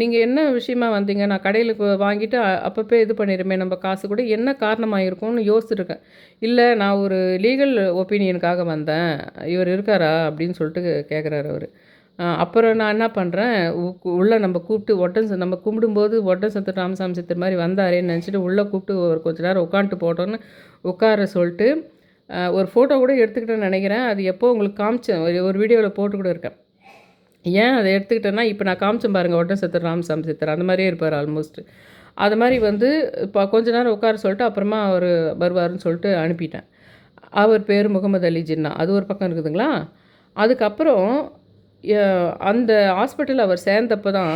நீங்கள் என்ன விஷயமா வந்தீங்க? நான் கடையில் வாங்கிட்டு அப்பப்போ இது பண்ணிடுமே நம்ம காசு கூட. என்ன காரணமாக இருக்கும்னு யோசிச்சுருக்கேன். இல்லை நான் ஒரு லீகல் ஒப்பீனியனுக்காக வந்தேன். இவர் இருக்காரா? அப்படின்னு சொல்லிட்டு கேட்குறாரு அவர். அப்புறம் நான் என்ன பண்ணுறேன் உள்ளே நம்ம கூப்பிட்டு ஒட்டன் நம்ம கும்பிடும்போது ஒட்டன் சத்து ராமசாமி சித்தர் மாதிரி வந்தாரேன்னு நினச்சிட்டு உள்ளே கூப்பிட்டு ஒரு கொஞ்ச நேரம் உட்காந்துட்டு போட்டோன்னு உட்கார சொல்லிட்டு ஒரு ஃபோட்டோ கூட எடுத்துக்கிட்டேன்னு நினைக்கிறேன். அது எப்போ உங்களுக்கு காமிச்சேன். ஒரு ஒரு வீடியோவில் போட்டு கூட இருக்கேன். ஏன் அதை எடுத்துக்கிட்டேன்னா இப்போ நான் காமிச்சேன் பாருங்கள் ஒட்டன் சித்தர் ராமசாமி சித்தர் அந்த மாதிரியே இருப்பார் ஆல்மோஸ்ட் அது மாதிரி வந்து இப்போ கொஞ்ச நேரம் உட்கார சொல்லிட்டு அப்புறமா அவர் வருவாருன்னு சொல்லிட்டு அனுப்பிட்டேன். அவர் பேர் முகமது அலி ஜின்னா அது ஒரு பக்கம் இருக்குதுங்களா? அதுக்கப்புறம் அந்த ஹாஸ்பிட்டல் அவர் சேர்ந்தப்போ தான்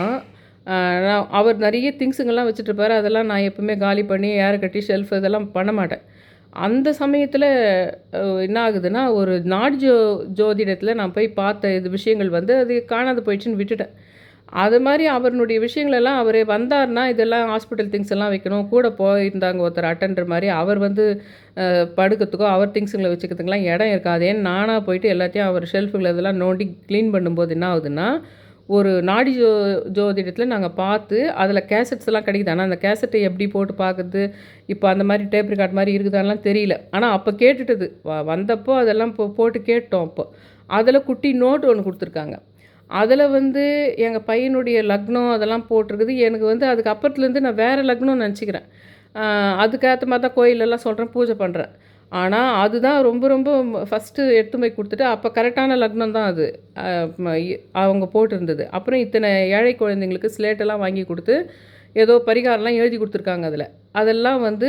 நான் அவர் நிறைய திங்ஸுங்கெல்லாம் வச்சுட்ருப்பாரு அதெல்லாம் நான் எப்பவுமே காலி பண்ணி ஏற கட்டி ஷெல்ஃப் இதெல்லாம் பண்ண மாட்டேன். அந்த சமயத்தில் என்ன ஆகுதுன்னா ஒரு நாடு ஜோ ஜோதிடத்தில் நான் போய் பார்த்த இது விஷயங்கள் வந்து அது காணாது போயிடுச்சுன்னு விட்டுட்டேன். அது மாதிரி அவருடைய விஷயங்களெல்லாம் அவர் வந்தார்னா இதெல்லாம் ஹாஸ்பிட்டல் திங்ஸ் எல்லாம் வைக்கணும் கூட போயிருந்தாங்க ஒருத்தர் அட்டன்ற மாதிரி அவர் வந்து படுக்கிறதுக்கோ அவர் திங்ஸுங்களை வச்சுக்கிறதுக்கெலாம் இடம் இருக்காது. ஏன்னு நானாக போயிட்டு எல்லாத்தையும் அவர் ஷெல்ஃபுகளை இதெல்லாம் நோண்டி க்ளீன் பண்ணும்போது என்ன ஆகுதுன்னா ஒரு நாடி ஜோ ஜோதிடத்தில் நாங்கள் பார்த்து அதில் கேசட்ஸ் எல்லாம் கிடைக்குது. ஆனால் அந்த கேசட்டை எப்படி போட்டு பார்க்குறது? இப்போ அந்த மாதிரி டேப் ரெக்கார்ட் மாதிரி இருக்குதான்லாம் தெரியல. ஆனால் அப்போ கேட்டுட்டது. வ வந்தப்போ அதெல்லாம் போ போட்டு கேட்டோம் அப்போ. அதில் குட்டி நோட் ஒன்று கொடுத்துருக்காங்க. அதில் வந்து எங்கள் பையனுடைய லக்னம் அதெல்லாம் போட்டிருக்குது. எனக்கு வந்து அதுக்கு அப்புறத்துலேருந்து நான் வேறு லக்னம் நினச்சிக்கிறேன். அதுக்கேற்ற மாதிரி தான் கோயிலெல்லாம் சொல்கிறேன் பூஜை பண்ணுறேன் ஆனால் அதுதான் ரொம்ப ரொம்ப ஃபஸ்ட்டு எடுத்து போய் கொடுத்துட்டு அப்போ கரெக்டான லக்னம் தான் அது அவங்க போட்டிருந்தது. அப்புறம் இத்தனை ஏழை குழந்தைங்களுக்கு ஸ்லேட்டெல்லாம் வாங்கி கொடுத்து ஏதோ பரிகாரம்லாம் எழுதி கொடுத்துருக்காங்க அதில். அதெல்லாம் வந்து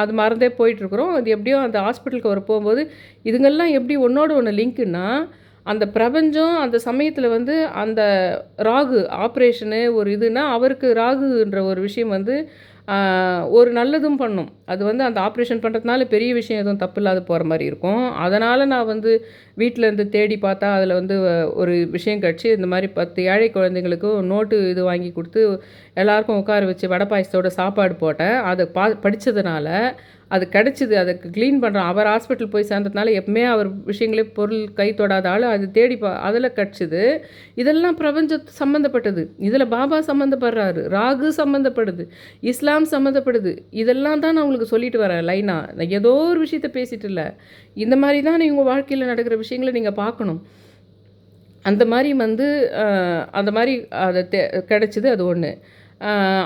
அது மறந்தே போயிட்டுருக்குறோம். அது எப்படியோ அந்த ஹாஸ்பிட்டலுக்கு வர போகும்போது இதுங்கெல்லாம் எப்படி ஒன்றோட ஒன்று லிங்க்குன்னா அந்த பிரபஞ்சம் அந்த சமயத்தில் வந்து அந்த ராகு ஆப்ரேஷனு ஒரு இதுனா அவருக்கு ராகுன்ற ஒரு விஷயம் வந்து ஒரு நல்லதும் பண்ணும். அது வந்து அந்த ஆப்ரேஷன் பண்ணுறதுனால பெரிய விஷயம் எதுவும் தப்பு இல்லாத போகிற மாதிரி இருக்கும். அதனால் நான் வந்து வீட்டில் இருந்து தேடி பார்த்தா அதில் வந்து ஒரு விஷயம் கிடச்சி இந்த மாதிரி பத்து ஏழை குழந்தைங்களுக்கும் நோட்டு இது வாங்கி கொடுத்து எல்லாருக்கும் உட்கார வச்சு வடை பாயசத்தோட சாப்பாடு போட்டேன். அதை பா படித்ததுனால அது கிடச்சிது அதுக்கு க்ளீன் பண்ணுறோம் அவர் ஹாஸ்பிட்டல் போய் சேர்ந்ததுனால எப்பவுமே அவர் விஷயங்களே பொருள் கை தொடாத ஆள் அது தேடி பா அதில் கிடச்சிது. இதெல்லாம் பிரபஞ்ச சம்மந்தப்பட்டது இதில் பாபா சம்மந்தப்படுறாரு ராகு சம்மந்தப்படுது இஸ்லாம் சம்மந்தப்படுது இதெல்லாம் தான் நான் உங்களுக்கு சொல்லிட்டு வரேன் லைனா நான் ஏதோ ஒரு விஷயத்த பேசிட்டு இல்லை. இந்த மாதிரி தான் உங்கள் வாழ்க்கையில் நடக்கிற விஷயங்களை நீங்கள் பார்க்கணும். அந்த மாதிரி வந்து அந்த மாதிரி அதை தே கிடச்சிது அது ஒன்று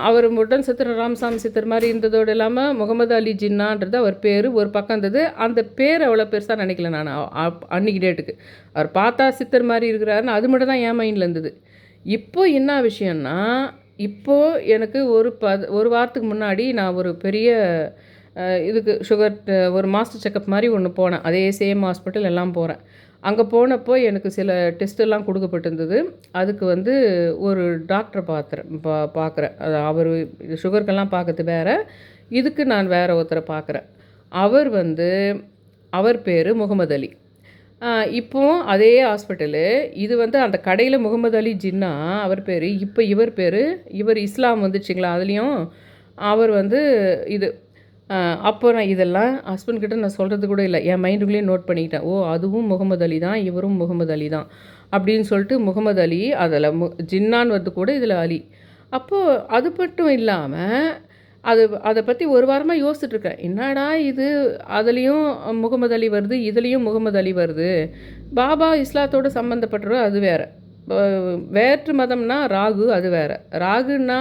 அவர் முட்டன் சித்திர ராமசாமி சித்தர் மாதிரி இருந்ததோடு இல்லாமல் முகமது அலி ஜின்னான்றது அவர் பேர் ஒரு பக்கம் இருந்தது. அந்த பேர் அவ்வளோ பெருசாக நினைக்கல நான். அன்னைக்கு டேட்டுக்கு அவர் பார்த்தா சித்தர் மாதிரி இருக்கிறாருன்னு அது மட்டும் தான் என் மைண்டில் இருந்தது. இப்போ என்ன விஷயம்னா இப்போது எனக்கு ஒரு ப ஒரு வாரத்துக்கு முன்னாடி நான் ஒரு பெரிய இதுக்கு சுகர் ஒரு மாஸ்டர் செக்கப் மாதிரி ஒன்று போனேன். அதே சேம் ஹாஸ்பிட்டல் எல்லாம் போகிறேன் அங்கே போனப்போ எனக்கு சில டெஸ்ட்டெல்லாம் கொடுக்கப்பட்டிருந்தது. அதுக்கு வந்து ஒரு டாக்டரை பார்த்துறேன் பா பார்க்குறேன் அது அவர் சுகருக்கெல்லாம் பார்க்கறது வேறு. இதுக்கு நான் வேறு ஒருத்தரை பார்க்குறேன் அவர் வந்து அவர் பேர் முகமது அலி. இப்போவும் இப்போ அதே ஹாஸ்பிட்டலு இது வந்து அந்த கடையில் முகமது அலி ஜின்னா அவர் பேர் இப்போ இவர் பேர் இவர் இஸ்லாம் வந்துச்சுங்களா அதுலேயும் அவர் வந்து இது அப்போ நான் இதெல்லாம் ஹஸ்பண்ட் கிட்ட நான் சொல்கிறது கூட இல்லை. என் மைண்டுக்குள்ளேயே நோட் பண்ணிக்கிட்டேன். ஓ அதுவும் முகமது அலி தான் இவரும் முகமது அலி தான் அப்படின்னு சொல்லிட்டு முகமது அலி அதில் மு ஜின்னான் வந்து கூட இதில் அலி. அப்போது அது மட்டும் இல்லாமல் அது அதை பற்றி ஒரு வாரமாக யோசிச்சுட்ருக்கேன் என்னடா இது? அதுலேயும் முகமது அலி வருது இதுலேயும் முகமது அலி வருது. பாபா இஸ்லாத்தோட சம்மந்தப்பட்டவர் அது வேறு. வேற்று மதம்னா ராகு அது வேற. ராகுன்னா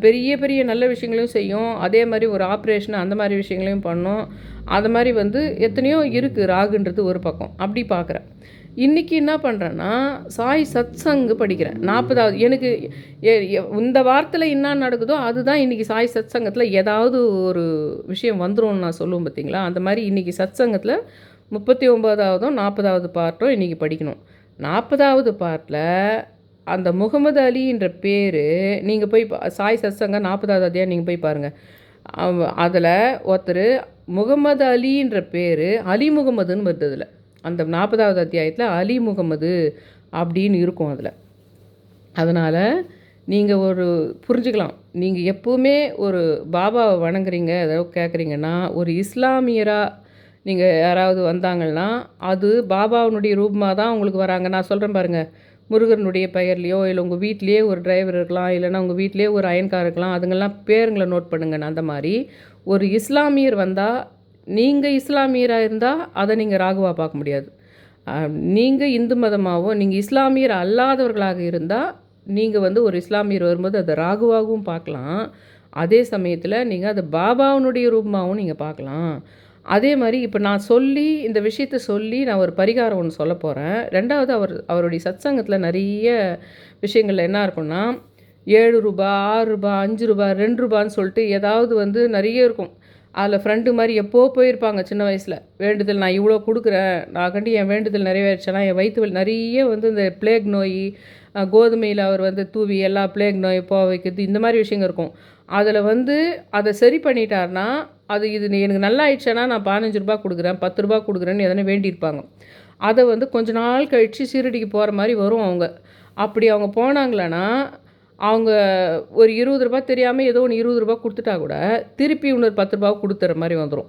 பெரிய பெரிய நல்ல விஷயங்களையும் செய்யும். அதே மாதிரி ஒரு ஆப்ரேஷன் அந்த மாதிரி விஷயங்களையும் பண்ணும். அது மாதிரி வந்து எத்தனையோ இருக்குது ராகுன்றது ஒரு பக்கம். அப்படி பார்க்குறேன் இன்றைக்கி என்ன பண்ணுறேன்னா சாய் சத்சங்கு படிக்கிறேன். நாற்பதாவது எனக்கு எ- இந்த வாரத்தில் என்ன நடக்குதோ அதுதான் இன்றைக்கி சாய் சத்சங்கத்தில் ஏதாவது ஒரு விஷயம் வந்துரும்னு நான் சொல்லுவேன் பார்த்தீங்களா அந்த மாதிரி இன்றைக்கி சத்சங்கத்தில் முப்பத்தி ஒம்போதாவதும் நாற்பதாவது பார்ட்டும் இன்றைக்கி படிக்கணும். நாற்பதாவது பார்ட்டில் அந்த முகமது அலின்ற பேர் நீங்கள் போய் பா- சாய் சத்சங்க நாற்பதாவது அத்தியாயம் நீங்கள் போய் பாருங்கள் அதில் ஒருத்தர் முகமது அலின்ற பேர் அலி முகமதுன்னு வருது அதில் அந்த நாற்பதாவது அத்தியாயத்தில் அலி முகமது அப்படின்னு இருக்கும் அதில். அதனால் நீங்கள் ஒரு புரிஞ்சுக்கலாம். நீங்கள் எப்போவுமே ஒரு பாபாவை வணங்குறீங்க ஏதோ கேட்குறீங்கன்னா ஒரு இஸ்லாமியராக நீங்கள் யாராவது வந்தாங்கன்னா அது பாபாவினுடைய ரூபமாக தான் உங்களுக்கு வராங்க. நான் சொல்கிறேன் பாருங்கள் முருகனுடைய பெயர்லேயோ இல்லை உங்கள் வீட்லேயே ஒரு டிரைவர் இருக்கலாம் இல்லைன்னா உங்கள் வீட்லேயே ஒரு அயன்கார் இருக்கலாம் அதுங்கெல்லாம் பேருங்களை நோட் பண்ணுங்க. அந்த மாதிரி ஒரு இஸ்லாமியர் வந்தால் நீங்கள் இஸ்லாமியராக இருந்தால் அதை நீங்கள் ராகுவாக பார்க்க முடியாது. நீங்கள் இந்து மதமாகவோ நீங்கள் இஸ்லாமியர் அல்லாதவர்களாக இருந்தால் நீங்கள் வந்து ஒரு இஸ்லாமியர் வரும்போது அதை ராகுவாகவும் பார்க்கலாம். அதே சமயத்தில் நீங்கள் அதை பாபாவினுடைய ரூபமாகவும் நீங்கள் பார்க்கலாம். அதே மாதிரி இப்போ நான் சொல்லி இந்த விஷயத்த சொல்லி நான் ஒரு பரிகாரம் ஒன்று சொல்ல போகிறேன் ரெண்டாவது அவர் அவருடைய சத்சங்கத்தில் நிறைய விஷயங்கள் என்ன இருக்கும்னா ஏழு ரூபா ஆறு ரூபா அஞ்சு ரூபா ரெண்டு ரூபான்னு சொல்லிட்டு ஏதாவது வந்து நிறைய இருக்கும். அதில் ஃப்ரெண்டு மாதிரி எப்போ போயிருப்பாங்க சின்ன வயசில். வேண்டுதல் நான் இவ்வளோ கொடுக்குறேன் நான் கண்டி என் வேண்டுதல் நிறைவேறிச்சேன்னா என் வயிற்று வலி நிறைய வந்து இந்த பிளேக் நோய் கோதுமையில் அவர் வந்து தூவி எல்லா பிளேக் நோய் போக வைக்கிறது இந்த மாதிரி விஷயங்கள் இருக்கும். அதில் வந்து அதை சரி பண்ணிட்டாருன்னா அது இது எனக்கு நல்லா ஆயிடுச்சுன்னா நான் பதினஞ்சு ரூபா கொடுக்குறேன் பத்து ரூபா கொடுக்குறேன்னு எதனா வேண்டியிருப்பாங்க. அதை வந்து கொஞ்ச நாள் கழித்து சீரடிக்கு போகிற மாதிரி வரும் அவங்க. அப்படி அவங்க போனாங்களன்னா அவங்க ஒரு இருபது ரூபா தெரியாமல் ஏதோ ஒன்று இருபது ரூபாய் கொடுத்துட்டா கூட திருப்பி இன்னொரு பத்து ரூபா கொடுத்துற மாதிரி வந்துடும்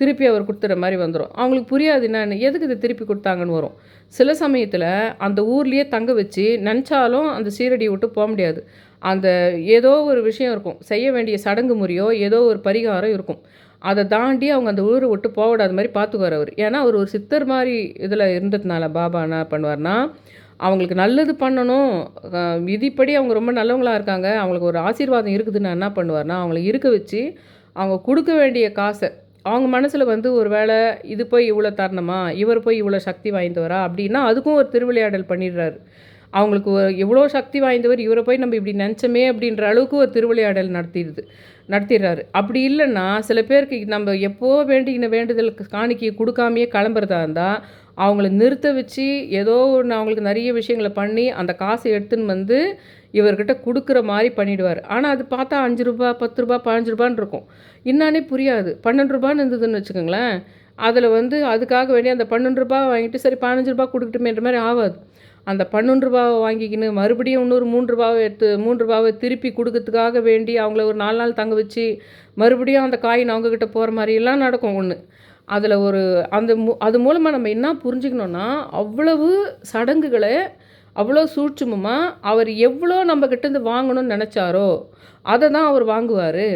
திருப்பி அவர் கொடுத்துற மாதிரி வந்துடும் அவங்களுக்கு புரியாது என்னன்னு எதுக்கு இதை திருப்பி கொடுத்தாங்கன்னு வரும். சில சமயத்தில் அந்த ஊர்லேயே தங்க வச்சு நினச்சாலும் அந்த சீரடியை விட்டு போக முடியாது. அந்த ஏதோ ஒரு விஷயம் இருக்கும். செய்ய வேண்டிய சடங்கு முறையோ ஏதோ ஒரு பரிகாரம் இருக்கும். அதை தாண்டி அவங்க அந்த ஊரை விட்டு போக விடாத மாதிரி பார்த்துக்குவார் அவர். ஏன்னா அவர் ஒரு சித்தர் மாதிரி இதில் இருந்ததுனால பாபா என்ன பண்ணுவார்னா அவங்களுக்கு நல்லது பண்ணணும். விதிப்படி அவங்க ரொம்ப நல்லவங்களாக இருக்காங்க. அவங்களுக்கு ஒரு ஆசீர்வாதம் இருக்குதுன்னு என்ன பண்ணுவார்னா அவங்கள இருக்க வச்சு அவங்க கொடுக்க வேண்டிய காசை அவங்க மனசில் வந்து ஒரு வேளை இது போய் இவ்வளோ தரணுமா? இவர் போய் இவ்வளோ சக்தி வாய்ந்தவரா? அப்படின்னா அதுக்கும் ஒரு திருவிளையாடல் பண்ணிடுறாரு. அவங்களுக்கு ஒரு எவ்வளோ சக்தி வாய்ந்தவர் இவரை போய் நம்ம இப்படி நினச்சோமே அப்படின்ற அளவுக்கு ஒரு திருவிளையாடல் நடத்திடுது நடத்திடுறாரு. அப்படி இல்லைன்னா சில பேருக்கு நம்ம எப்போ வேண்டிக்கின வேண்டுதலுக்கு காணிக்கையை கொடுக்காமையே கிளம்புறதா இருந்தால் அவங்கள நிறுத்த வச்சு ஏதோ ஒன்று அவங்களுக்கு நிறைய விஷயங்களை பண்ணி அந்த காசை எடுத்துன்னு வந்து இவர்கிட்ட கொடுக்குற மாதிரி பண்ணிடுவார். ஆனால் அது பார்த்தா அஞ்சு ரூபா பத்து ரூபா பதினஞ்சு ரூபான்னு இருக்கும். என்னானே புரியாது. பன்னெண்டு ரூபான்னு இருந்ததுன்னு வச்சுக்கோங்களேன் அதில் வந்து அதுக்காக வேண்டிய அந்த பன்னெண்டு ரூபா வாங்கிட்டு சரி பதினஞ்சு ரூபா கொடுக்கட்டுமேன்ற மாதிரி ஆகாது. அந்த பன்னெண்டு ரூபாவை வாங்கிக்கின்னு மறுபடியும் இன்னொரு மூன்று ரூபாவை எடுத்து மூன்று ரூபாவை திருப்பி கொடுக்கறதுக்காக வேண்டி அவங்கள ஒரு நாலு நாள் தங்க வச்சு மறுபடியும் அந்த காயின் அவங்கக்கிட்ட போகிற மாதிரியெல்லாம் நடக்கும் ஒன்று அதில் ஒரு அந்த மு அது மூலமாக நம்ம என்ன புரிஞ்சுக்கணுன்னா அவ்வளவு சடங்குகளை அவ்வளோ சூட்சுமமாக அவர் எவ்வளோ நம்ம கிட்டேருந்து வாங்கணும்னு நினச்சாரோ அதை தான் அவர் வாங்குவார்.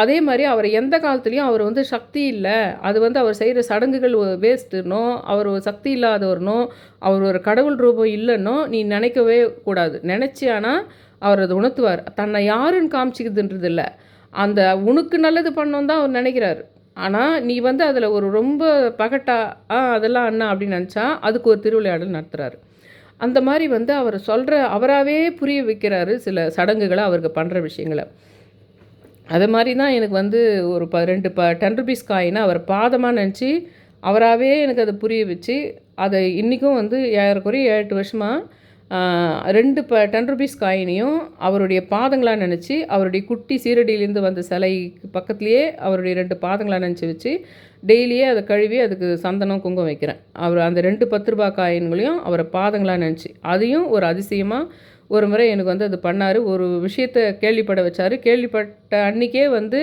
அதே மாதிரி அவர் எந்த காலத்துலேயும் அவர் வந்து சக்தி இல்லை. அது வந்து அவர் செய்கிற சடங்குகள் வேஸ்ட்டுனோ அவர் சக்தி இல்லாதவர்னோ அவர் ஒரு கடவுள் ரூபம் இல்லைன்னோ நீ நினைக்கவே கூடாது. நினச்சி ஆனால் அவர் அதை உணர்த்துவார். தன்னை யாருன்னு காமிச்சிக்கிதுன்றது இல்லை அந்த உனக்கு நல்லது பண்ணோம் தான் அவர் நினைக்கிறார். ஆனால் நீ வந்து அதில் ஒரு ரொம்ப பகட்டா ஆ அதெல்லாம் அண்ணா அப்படின்னு நினச்சா அதுக்கு ஒரு திருவிளையாடல் நடத்துகிறாரு அந்த மாதிரி வந்து அவர் சொல்கிற அவராகவே புரிய வைக்கிறாரு சில சடங்குகளை அவருக்கு பண்ணுற விஷயங்களை. அது மாதிரி தான் எனக்கு வந்து ஒரு ப ரெண்டு ப டென் ருபீஸ் காயினை அவர் பாதமாக நினச்சி அவராகவே எனக்கு அதை புரிய வச்சு அதை இன்றைக்கும் வந்து ஏறக்குறைய ஏழு எட்டு வருஷமாக ரெண்டு ப டென் ருபீஸ் காயினையும் அவருடைய பாதங்களாக நினச்சி அவருடைய குட்டி சீரடியிலேருந்து வந்த சிலைக்கு பக்கத்துலேயே அவருடைய ரெண்டு பாதங்களாக நினச்சி வச்சு டெய்லியே அதை கழுவி அதுக்கு சந்தனம் குங்குமம் வைக்கிறேன். அவர் அந்த ரெண்டு பத்து ரூபா காயின்களையும் அவரை பாதங்களாக நினச்சி அதையும் ஒரு அதிசயமாக ஒரு முறை எனக்கு வந்து அது பண்ணார். ஒரு விஷயத்தை கேள்விப்பட வச்சார். கேள்விப்பட்ட அன்றைக்கே வந்து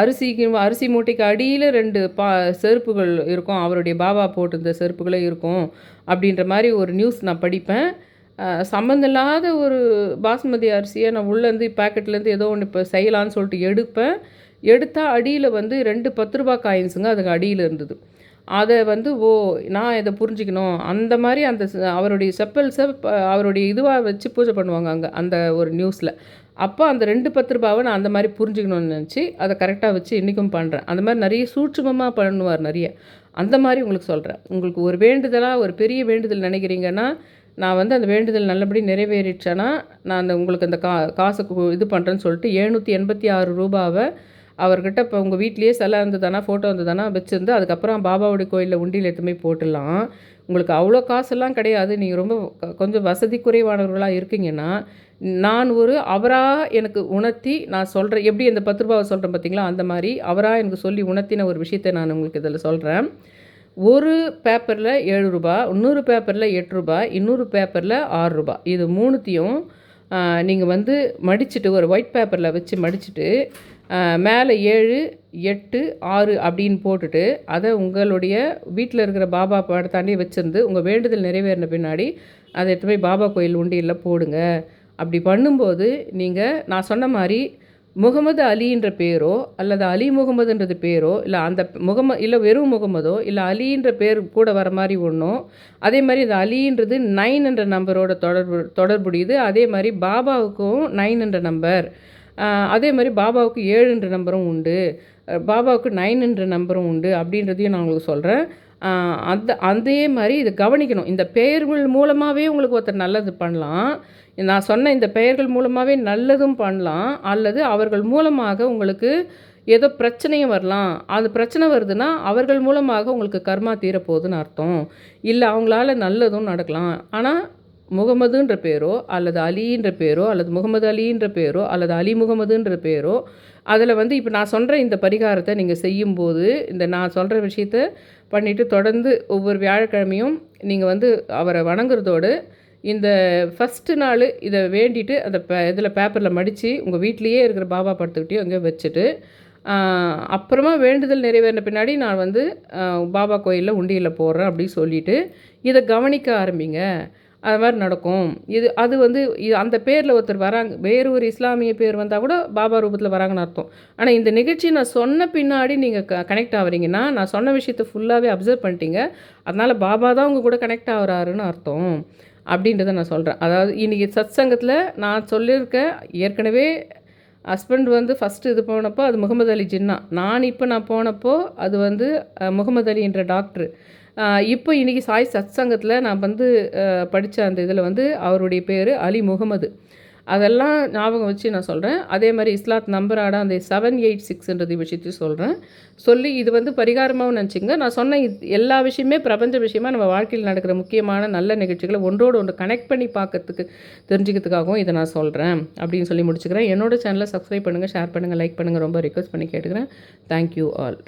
அரிசிக்கு அரிசி மூட்டைக்கு அடியில் ரெண்டு பா செருப்புகள் இருக்கும். அவருடைய பாபா போட்டிருந்த செருப்புகளே இருக்கும் அப்படின்ற மாதிரி ஒரு நியூஸ் நான் படிப்பேன். சம்மந்தமில்லாத ஒரு பாஸ்மதி அரிசியை நான் உள்ளேருந்து பேக்கெட்லேருந்து ஏதோ ஒன்று இப்போ செய்யலான்னு சொல்லிட்டு எடுப்பேன். எடுத்தால் அடியில் வந்து ரெண்டு பத்து ரூபா காயின்ஸுங்க அதுக்கு அடியில் இருந்தது. அதை வந்து ஓ நான் இதை புரிஞ்சிக்கணும். அந்த மாதிரி அந்த அவருடைய செப்பல்ஸை அவருடைய இதுவாக வச்சு பூஜை பண்ணுவாங்க அங்கே அந்த ஒரு நியூஸில் அப்போ அந்த ரெண்டு பத்து ரூபாவை நான் அந்த மாதிரி புரிஞ்சுக்கணும்னு நினச்சி அதை கரெக்டாக வச்சு இன்றைக்கும் பண்ணுறேன் அந்த மாதிரி நிறைய சூட்சமமாக பண்ணுவார் நிறைய. அந்த மாதிரி உங்களுக்கு சொல்கிறேன் உங்களுக்கு ஒரு வேண்டுதலாக ஒரு பெரிய வேண்டுதல் நினைக்கிறீங்கன்னா நான் வந்து அந்த வேண்டுதல் நல்லபடி நிறைவேறிச்சேன்னா நான் அந்த உங்களுக்கு அந்த கா காசுக்கு இது பண்ணுறேன்னு சொல்லிட்டு எழுநூற்றி எண்பத்தி ஆறு ரூபாவை அவர்கிட்ட இப்போ உங்கள் வீட்லேயே சிலை இருந்ததானா ஃபோட்டோ இருந்ததானா வச்சுருந்து அதுக்கப்புறம் பாபாவுடைய கோயிலில் உண்டியில் எடுத்துமே போட்டுடலாம். உங்களுக்கு அவ்வளோ காசெல்லாம் கிடையாது. நீங்கள் ரொம்ப கொஞ்சம் வசதி குறைவானவர்களாக இருக்கீங்கன்னா நான் ஒரு அவராக எனக்கு உணர்த்தி நான் சொல்கிறேன் எப்படி இந்த பத்து ரூபாவை சொல்கிறேன் பார்த்தீங்களா அந்த மாதிரி அவராக எனக்கு சொல்லி உணர்த்தின ஒரு விஷயத்தை நான் உங்களுக்கு இதில் சொல்கிறேன் ஒரு பேப்பரில் ஏழு ரூபா இன்னொரு பேப்பரில் எட்டு ரூபாய் இன்னொரு பேப்பரில் ஆறு ரூபா. இது மூணுத்தையும் நீங்கள் வந்து மடிச்சுட்டு ஒரு ஒயிட் பேப்பரில் வச்சு மடிச்சுட்டு மேலே ஏழு எட்டு ஆறு அப்படின்னு போட்டுட்டு அதை உங்களுடைய வீட்டில் இருக்கிற பாபா படத்தாண்டி வச்சுருந்து உங்கள் வேண்டுதல் நிறைவேறின பின்னாடி அதை எடுத்து போய் பாபா கோயில் உண்டியில் போடுங்க. அப்படி பண்ணும்போது நீங்கள் நான் சொன்ன மாதிரி முகமது அலின்ற பேரோ அல்லது அலி முகமதுன்றது பேரோ இல்லை அந்த முகம இல்லை வெறும் முகமதோ இல்லை அலின்ற பேர் கூட வர மாதிரி ஒன்றும் அதே மாதிரி இந்த அலின்றது நைன் என்ற நம்பரோட தொடர்பு தொடர்புடையது. அதே மாதிரி பாபாவுக்கும் நைன் என்ற நம்பர் அதே மாதிரி பாபாவுக்கு ஏழுன்ற நம்பரும் உண்டு. பாபாவுக்கு நைன்ன்ற நம்பரும் உண்டு அப்படின்றதையும் நான் உங்களுக்கு சொல்கிறேன் அந்த அதே மாதிரி இதை கவனிக்கணும். இந்த பெயர்கள் மூலமாகவே உங்களுக்கு ஒருத்தர் நல்லது பண்ணலாம். நான் சொன்ன இந்த பெயர்கள் மூலமாகவே நல்லதும் பண்ணலாம். அல்லது அவர்கள் மூலமாக உங்களுக்கு ஏதோ பிரச்சனையும் வரலாம். அது பிரச்சனை வருதுன்னா அவர்கள் மூலமாக உங்களுக்கு கர்மா தீரப்போகுதுன்னு அர்த்தம். இல்லை அவங்களால நல்லதும் நடக்கலாம். ஆனால் முகமதுன்ற பேரோ அல்லது அலின்ற பேரோ அல்லது முகமது அலின்ற பேரோ அல்லது அலி முகமதுன்ற பேரோ அதில் வந்து இப்போ நான் சொல்கிற இந்த பரிகாரத்தை நீங்கள் செய்யும்போது இந்த நான் சொல்கிற விஷயத்த பண்ணிவிட்டு தொடர்ந்து ஒவ்வொரு வியாழக்கிழமையும் நீங்கள் வந்து அவரை வணங்குறதோடு இந்த ஃபஸ்ட்டு நாள் இதை வேண்டிட்டு அந்த பே இதில் பேப்பரில் மடித்து உங்கள் வீட்லேயே இருக்கிற பாபா படத்துக்கிட்டேயும் அங்கே வச்சுட்டு அப்புறமா வேண்டுதல் நிறைவேறின பின்னாடி நான் வந்து பாபா கோயிலில் உண்டியில் போடுறேன் அப்படின்னு சொல்லிவிட்டு இதை கவனிக்க ஆரம்பிங்க. அது மாதிரி நடக்கும். இது அது வந்து இது அந்த பேரில் ஒருத்தர் வராங்க. வேறு ஒரு இஸ்லாமிய பேர் வந்தால் கூட பாபா ரூபத்தில் வராங்கன்னு அர்த்தம். ஆனால் இந்த நிகழ்ச்சி நான் சொன்ன பின்னாடி நீங்கள் க கனெக்ட் ஆகிறீங்கன்னா நான் சொன்ன விஷயத்தை ஃபுல்லாகவே அப்சர்வ் பண்ணிட்டீங்க. அதனால் பாபா தான் உங்கள் கூட கனெக்ட் ஆகிறாருன்னு அர்த்தம். அப்படின்றத நான் சொல்கிறேன் அதாவது இன்றைக்கி சத் சங்கத்தில் நான் சொல்லியிருக்கேன் ஏற்கனவே ஹஸ்பண்ட் வந்து ஃபஸ்ட்டு இது போனப்போ அது முகமது அலி ஜின்னா. நான் இப்போ நான் போனப்போ அது வந்து முகமது அலின்ற டாக்டர் இப்போ இன்றைக்கி சாய் சத் சங்கத்தில் நான் வந்து படித்த அந்த இதில் வந்து அவருடைய பேர் அலி முகமது. அதெல்லாம் ஞாபகம் வச்சு நான் சொல்கிறேன் அதே மாதிரி இஸ்லாத் நம்பராட அந்த செவன் எயிட் சிக்ஸ்ன்றது விஷயத்தையும் சொல்கிறேன் சொல்லி இது வந்து பரிகாரமாகவும் நினச்சிங்க நான் சொன்ன எல்லா விஷயமே பிரபஞ்ச விஷயமாக நம்ம வாழ்க்கையில் நடக்கிற முக்கியமான நல்ல நிகழ்ச்சிகளை ஒன்றோடு ஒன்று கனெக்ட் பண்ணி பார்க்கறதுக்கு தெரிஞ்சுக்கிறதுக்காகவும் இதை நான் சொல்கிறேன் அப்படின்னு சொல்லி முடிச்சுக்கிறேன். என்னோட சேனலை சப்ஸ்கிரைப் பண்ணுங்கள் ஷேர் பண்ணுங்கள் லைக் பண்ணுங்கள் ரொம்ப ரிக்வஸ்ட் பண்ணி கேட்டுக்கிறேன். Thank you all